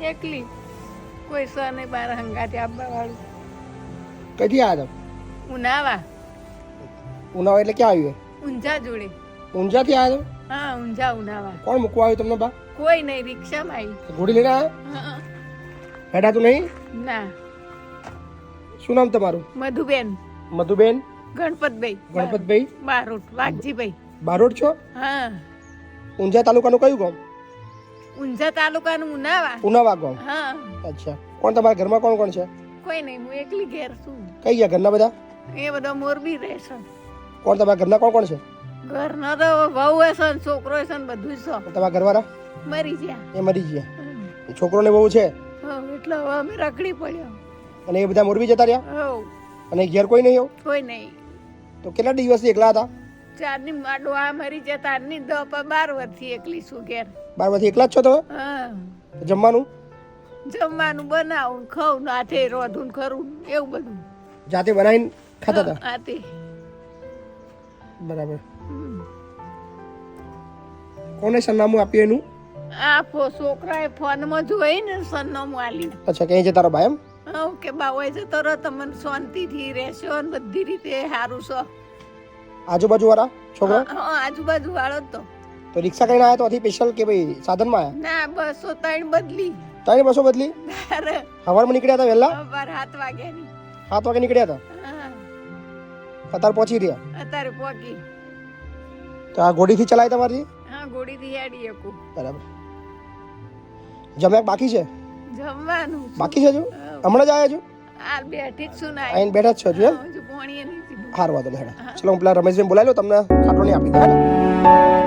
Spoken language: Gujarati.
એકલી. કોઈ સર નહીં બાર હંગાતે આપવા વાળું કદી આ ઉનાવા. ઉનાવા એટલે ક્યાં આવ્યું ઊંઝા જોડે. ઊંઝાથી આવ્યા હતા હા ઊંઝા ઉનાવા. કોણ મૂકવા આવ્યું તમને બા? કોઈ નહીં રિક્ષામાં આવી. ઘોડી લઈને આવ્યા હા. હેડાતું નહીં? ના. શું નામ તમારું? મધુબેન. મધુબેન? ગણપતભાઈ. ગણપતભાઈ? બારોટ વાઘજીભાઈ. બારોટ છો? હા. ઊંઝા તાલુકાનું કયું ગામ? ઊંઝા તાલુકાનું ઉનાવા. ઉનાવા ગામ? હા. અચ્છા. કોણ તમારા ઘરમાં કોણ કોણ છે? કોઈ નહીં હું એકલી ઘેર છું. કઈ ગયા ઘરના બધા? એ બધા મોરબી રહેશે કોણ તમારા ઘરના કોણ કોણ છે? ઘરના તો વહુ છે ને છોકરો છે ને બધું છે તમારા ઘરવાળા? મરી ગયા. એ મરી ગયા. છોકરો છોકરોને બહુ છે? હા એટલે હવે અમે રખડી પડ્યો. અને એ બધા મોરબી જતા રહ્યા? અને ઘેર કોઈ નહીં કોઈ નહીં. તો કેટલા દિવસથી એકલા હતા? ચારની માડો આ મરી જાય તારની દસ પર બાર વર્ષથી એકલી છું ઘેર. બાર વર્ષથી એકલા જ છો તમે? હા. જમવાનું? જમવાનું બનાવું ખવું ને હાથે રોધું ખરું એવું બધું. જાતે બનાવીને ખાતા હતા? હાથે. બરાબર. કોને સરનામું આપ્યું એનું? આ ફો છોકરાએ ફોનમાં જોઈ ને સરનામું આલી અચ્છા ક્યાંય જતા રહો ભાઈ એમ? ઓકે કે બાવાએ જતો રહો તમને શાંતિથી રહેશો ને બધી રીતે સારું છો. આજુબાજુ વાળા છોકરો આજુબાજુ વાળો તો. તો રિક્ષા કરીને આવ્યા તો આથી સ્પેશિયલ કે ભાઈ સાધનમાં આવ્યા ના બસો ત્રણ બદલી. ત્રણ બસો બદલી? તારે સવારમાં નીકળ્યા હતા વહેલા? સાત વાગ્યાની. સાત વાગે નીકળ્યા હતા? અત્યારે પહોંચી રહ્યા? અત્યારે પહોંચી. તો આ ઘોડીથી ચલાય તમારી? હા ગોળીથી હેડી શકું. બરાબર. જમ્યા બાકી છે? જમવાનું બાકી છે હજુ? હમણાં જ આવ્યા છો? આ બેઠી છું ને આઈને બેઠા જ છો હજુ એમ? હાર વાંધો નહીં હેડા. ચલો હું પેલા રમેશભાઈ બોલાવી લો તમને ખાટલો નહીં આપી દે